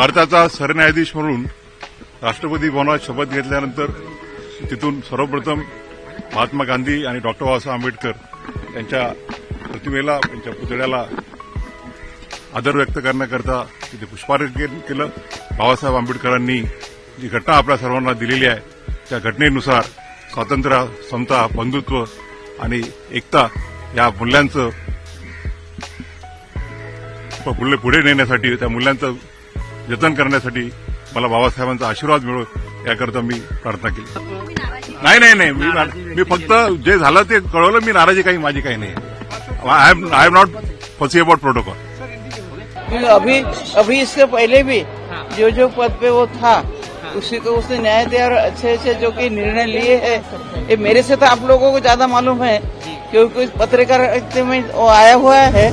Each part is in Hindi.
भारताचा सरन्यायाधीश म्हणून राष्ट्रपती भवनात शपथ घेतल्यानंतर तिथून सर्वप्रथम महात्मा गांधी आणि डॉक्टर बाबासाहेब आंबेडकर यांच्या प्रतिमेला त्यांच्या पुतळ्याला आदर व्यक्त करण्याकरता तिथे पुष्पार्पण केलं. बाबासाहेब आंबेडकरांनी जी घटना आपल्या सर्वांना दिलेली आहे त्या घटनेनुसार स्वातंत्र्य समता बंधुत्व आणि एकता या मूल्यांचं पुढे पुढे नेण्यासाठी त्या मूल्यांचं जतन करण्यासाठी मला बाबासाहेबांचा आशीर्वाद मिळो याकरता मी प्रार्थना केली. नाही नाही नाही. मी मी फक्त जे झालं ते मी नाराजी नाही. I am I am not fussy about protocol अभी अभी इससे पहले भी जो जो पद पे वो था, उसी को उसने न्याय दिया और अच्छे अच्छे जो कि निर्णय लिए हैं, ये मेरे से तो आप लोगों को ज़्यादा मालूम है, क्योंकि पत्रकार में वो आया हुआ है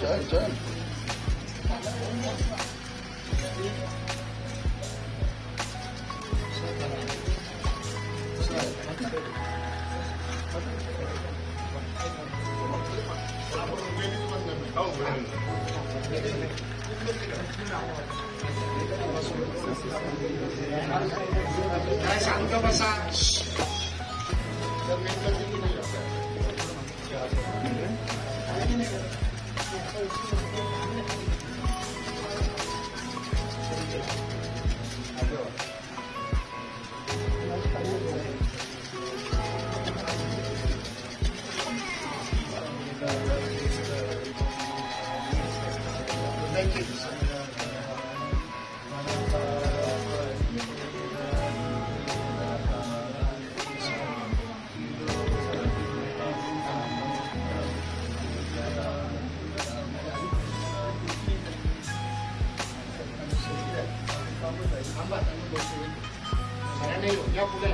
Chơi, chơi. Oh, man. Kaya 上 야, 보자.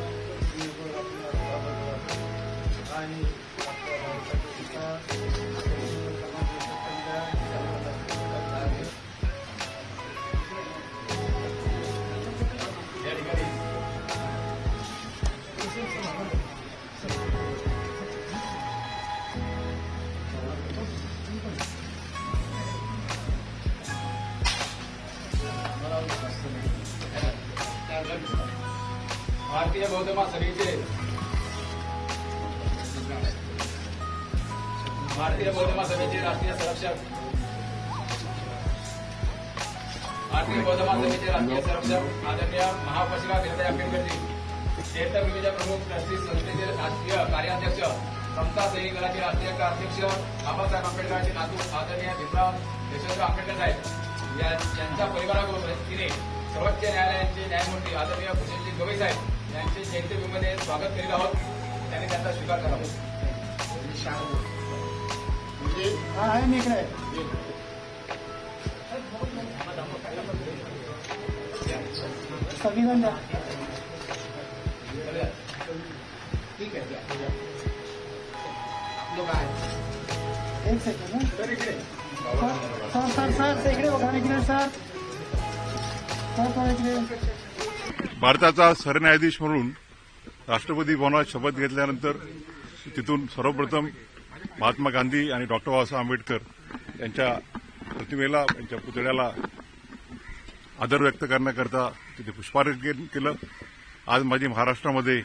भारतीय बौद्ध महासभेचे भारतीय बौद्ध महासभेचे राष्ट्रीय संरक्षक. भारतीय बौद्ध महासभेचे राष्ट्रीय संरक्षक आदरणीय महापशिका भीमराव आंबेडकरजी चैत्यभूमीचे प्रमुख ट्रस्टी संस्थेचे राष्ट्रीय कार्याध्यक्ष समता सैनिक दलाचे राष्ट्रीय कार्याध्यक्ष बाबासाहेब आंबेडकरांचे नातू आदरणीय भीमराव यशवंतराव आंबेडकर साहेब यांच्या परिवाराबरोबर तिने सर्वोच्च न्यायालयाचे न्यायमूर्ती आदरणीय भूषणजी गवई साहेब यांचे चैत्यभूमीमध्ये स्वागत करीत आहोत त्यांनी त्यांचा स्वीकार करावा संविधान द्या एक सेकंड हं. सर सर सर सर इकडे बघा इकडे सर सर सर इकडे भारताचा सरन्यायाधीश म्हणून राष्ट्रपती भवनात शपथ घेतल्यानंतर तिथून सर्वप्रथम महात्मा गांधी आणि डॉक्टर बाबासाहेब आंबेडकर यांच्या प्रतिमेला यांच्या पुतळ्याला आदर व्यक्त करण्याकरता तिथे पुष्पार्पण केलं. आज माझी महाराष्ट्रामध्ये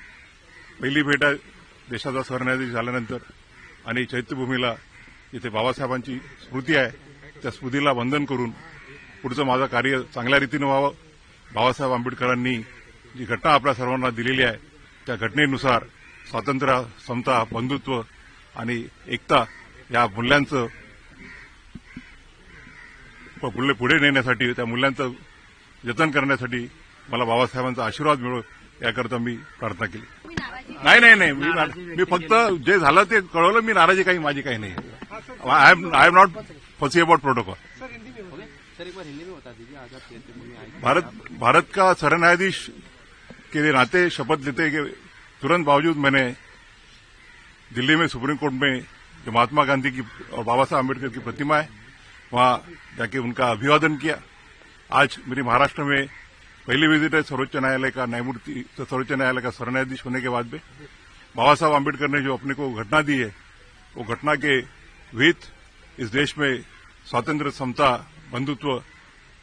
पहिली भेट आहे. देशाचा सरन्यायाधीश झाल्यानंतर आणि चैत्यभूमीला जिथे बाबासाहेबांची स्मृती आहे. त्या स्मृतीला वंदन करून पुढचं माझं कार्य चांगल्या रीतीनं व्हावं. बाबासाहेब आंबेडकरांनी जी घटना आपल्या सर्वांना दिलेली आहे त्या घटनेनुसार स्वातंत्र्य समता बंधुत्व आणि एकता या मूल्यांचं प- पुढे नेण्यासाठी त्या मूल्यांचं जतन करण्यासाठी मला बाबासाहेबांचा आशीर्वाद मिळो याकरता मी प्रार्थना केली. नाही नाही नाही मी मी फक्त जे झालं ते कळवलं मी नाराजी काही माझी काही नाही. I am I am not fussy about protocol Bharat Bharat का सरन्यायाधीश के नाते शपथ लेते के तुरंत बावजूद मैंने दिल्ली में सुप्रीम कोर्ट में जो महात्मा गांधी की और बाबा साहब अंबेडकर की प्रतिमा है, वहाँ जाके उनका अभिवादन किया। आज मेरी महाराष्ट्र में पहली विज़िट है सर्वोच्च न्यायालय का न्यायमूर्ति तो सर्वोच्च न्यायालय का सरन्यायाधीश होने के बाद में बाबा साहब आम्बेडकर ने जो अपने को घटना दी है, वो घटना के विहित इस देश में स्वातंत्र समता, बंधुत्व,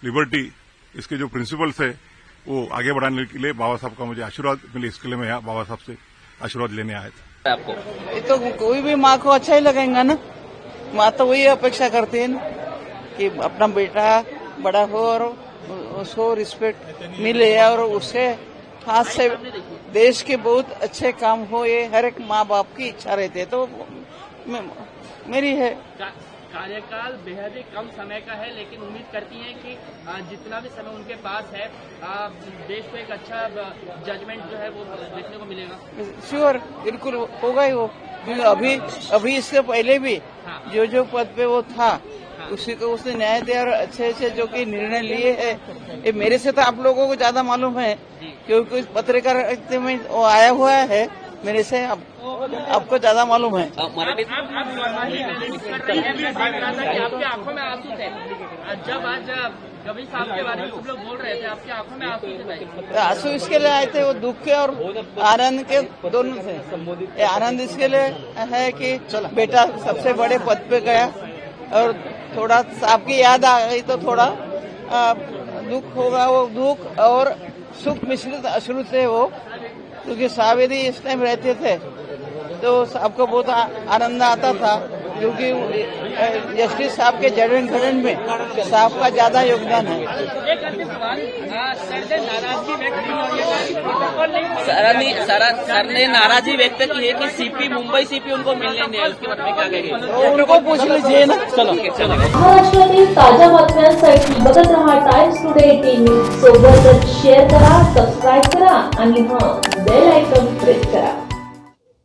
लिबर्टी, इसके जो प्रिंसिपल्स है वो आगे बढ़ाने के लिए बाबा साहब का मुझे आशीर्वाद मिले। इसके लिए मैं यहाँ बाबा साहब से आशीर्वाद लेने आया था। आपको ये तो कोई भी माँ को अच्छा ही लगेगा ना। माँ तो वही अपेक्षा करती है ना कि अपना बेटा बड़ा हो और उसको रिस्पेक्ट मिले और उसके हाथ से देश के बहुत अच्छे काम हो ये हर एक माँ बाप की इच्छा रहती है। तो मे- मेरी है। कार्यकाल बेहद ही कम समय का है लेकिन उम्मीद करती हैं कि जितना भी समय उनके पास है देश को एक अच्छा जजमेंट जो है वो देखने को मिलेगा। श्योर बिल्कुल होगा ही वो। क्योंकि अभी अभी इससे पहले भी हाँ। जो जो पद पे वो था उसी को उसने न्याय दिया और अच्छे अच्छे जो कि निर्णय लिए हैं। ये मेरे से तो आप लोगों को ज़्यादा मालूम है क्योंकि पत्रकार में वो आया हुआ है। मेरे से आप, आपको ज़्यादा मालूम है। कि आपकी आँखों में आँसू थे? जब आज कबीर साहब के बारे में लोग बोल रहे थे आपकी आँखों में आँसू थे आँसू इसके लिए आए थे वो दुख के और आनंद के दोनों थे। ये आनंद इसके लिए है कि बेटा सबसे बड़े पद पे गया और थोड़ा आपकी याद आ गई तो थोड़ा दुख होगा वो दुख और सुख मिश्रित अश्रु थे वो क्योंकि साहब यदि इस टाइम रहते थे तो आपको बहुत आनंद आता था क्योंकि जस्टिस साहब के जड़न घड़न में साहब का ज़्यादा योगदान है। सर ने नाराज़गी व्यक्त की है कि सीपी मुंबई सीपी उनको मिलने नहीं है उसके बारे में क्या कहेंगे? तो उनको पूछ लीजिए ना। चलो महाराष्ट्रातील ताज्या बातम्यांसाठी बघत रहा टाइम्स टुडे टीव्ही. सोबतच शेअर करा सबस्क्राईब करा आणि हाँ bell icon to karam